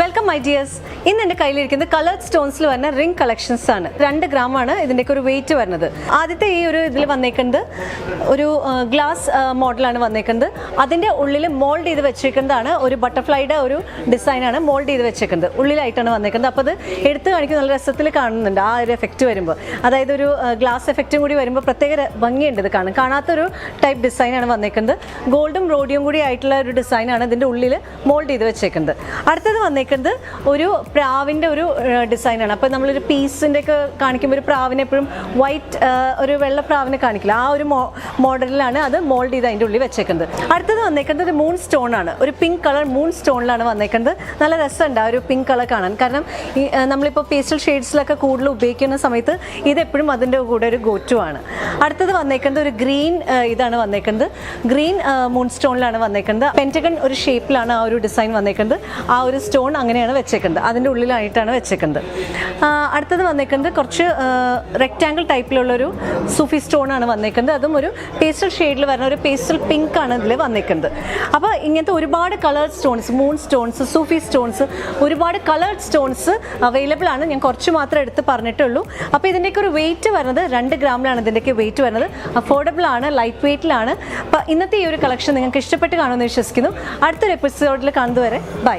Welcome my dears ഇന്ന് എന്റെ കയ്യിലിരിക്കുന്നത് coloured സ്റ്റോൺസിൽ വരുന്ന റിംഗ് കളക്ഷൻസ് ആണ്. രണ്ട് ഗ്രാം ആണ് ഇതിന്റെയൊക്കെ ഒരു വെയിറ്റ് വരുന്നത്. ആദ്യത്തെ ഈ ഒരു ഇതിൽ വന്നേക്കുന്നത് ഒരു ഗ്ലാസ് മോഡലാണ് വന്നേക്കുന്നത്. അതിന്റെ ഉള്ളിൽ മോൾഡ് ചെയ്ത് വെച്ചേക്കുന്നതാണ് ഒരു ബട്ടർഫ്ലൈയുടെ ഒരു ഡിസൈനാണ് മോൾഡ് ചെയ്ത് വെച്ചേക്കുന്നത്. ഉള്ളിലായിട്ടാണ് വന്നേക്കുന്നത്. അപ്പോൾ അത് എടുത്ത് കാണിക്കുന്ന നല്ല രസത്തിൽ കാണുന്നുണ്ട് ആ ഒരു എഫക്റ്റ് വരുമ്പോൾ. അതായത് ഒരു ഗ്ലാസ് എഫക്റ്റും കൂടി വരുമ്പോൾ പ്രത്യേക ഭംഗിയുണ്ട് ഇത് കാണാൻ. കാണാത്തൊരു ടൈപ്പ് ഡിസൈനാണ് വന്നേക്കുന്നത്. ഗോൾഡും റോഡിയും കൂടി ആയിട്ടുള്ള ഒരു ഡിസൈനാണ് ഇതിന്റെ ഉള്ളിൽ മോൾഡ് ചെയ്ത് വെച്ചേക്കുന്നത്. അടുത്തത് വന്നേക്കുന്നത് ഒരു പ്രാവിന്റെ ഒരു ഡിസൈനാണ് അപ്പോൾ നമ്മളൊരു പീസിന്റെ ഒക്കെ കാണിക്കുമ്പോൾ ഒരു പ്രാവിനെ എപ്പോഴും വൈറ്റ് ഒരു വെള്ള പ്രാവിനെ കാണിക്കില്ല. ആ ഒരു മോഡലിലാണ് അത് മോൾഡ് ചെയ്ത് അതിന്റെ ഉള്ളിൽ വെച്ചേക്കുന്നത്. അടുത്തത് വന്നേക്കുന്നത് ഒരു മൂൺ സ്റ്റോൺ ആണ്. ഒരു പിങ്ക് കളർ മൂൺ സ്റ്റോണിലാണ് വന്നേക്കുന്നത്. നല്ല രസമുണ്ട് ആ ഒരു പിങ്ക് കളർ കാണാൻ. കാരണം ഈ നമ്മളിപ്പോൾ പേസ്റ്റൽ ഷെയ്ഡ്സിലൊക്കെ കൂടുതൽ ഉപയോഗിക്കുന്ന സമയത്ത് ഇതെപ്പോഴും അതിന്റെ കൂടെ ഒരു ഗോറ്റു ആണ്. അടുത്തത് വന്നേക്കുന്നത് ഒരു ഗ്രീൻ ഇതാണ് വന്നേക്കുന്നത്. ഗ്രീൻ മൂൺ സ്റ്റോണിലാണ് വന്നേക്കുന്നത്. പെന്റഗൺ ഒരു ഷേപ്പിലാണ് ആ ഒരു ഡിസൈൻ വന്നേക്കുന്നത്. ആ ഒരു സ്റ്റോൺ അങ്ങനെയാണ് വെച്ചേക്കുന്നത്. അതിന്റെ ഉള്ളിലായിട്ടാണ് വെച്ചേക്കുന്നത്. അടുത്തത് വന്നേക്കുന്നത് കുറച്ച് റെക്റ്റാങ്കിൾ ടൈപ്പിലുള്ളൊരു സൂഫി സ്റ്റോൺ ആണ് വന്നേക്കുന്നത്. അതും ഒരു പേസ്റ്റൽ ഷെയ്ഡിൽ വരുന്ന ഒരു പേസ്റ്റൽ പിങ്ക് ആണ് ഇതിൽ വന്നേക്കുന്നത്. അപ്പോൾ ഇങ്ങനത്തെ ഒരുപാട് colour stones moon stones Sufi stones ഒരുപാട് കളേർഡ് സ്റ്റോൺസ് അവൈലബിൾ ആണ്. ഞാൻ കുറച്ച് മാത്രം എടുത്ത് പറഞ്ഞിട്ടുള്ളൂ. അപ്പോൾ ഇതിന്റെയൊക്കെ ഒരു വെയിറ്റ് വരുന്നത് രണ്ട് ഗ്രാമിലാണ് ഇതിന്റെയൊക്കെ വെയിറ്റ് വരുന്നത്. അഫോർഡബിൾ ആണ് ലൈറ്റ് വെയിറ്റിലാണ് അപ്പോൾ ഇന്നത്തെ ഈ ഒരു കളക്ഷൻ നിങ്ങൾക്ക് ഇഷ്ടപ്പെട്ട് കാണുമെന്ന് വിശ്വസിക്കുന്നു. അടുത്തൊരു എപ്പിസോഡിൽ കാണുന്നതുവരെ bye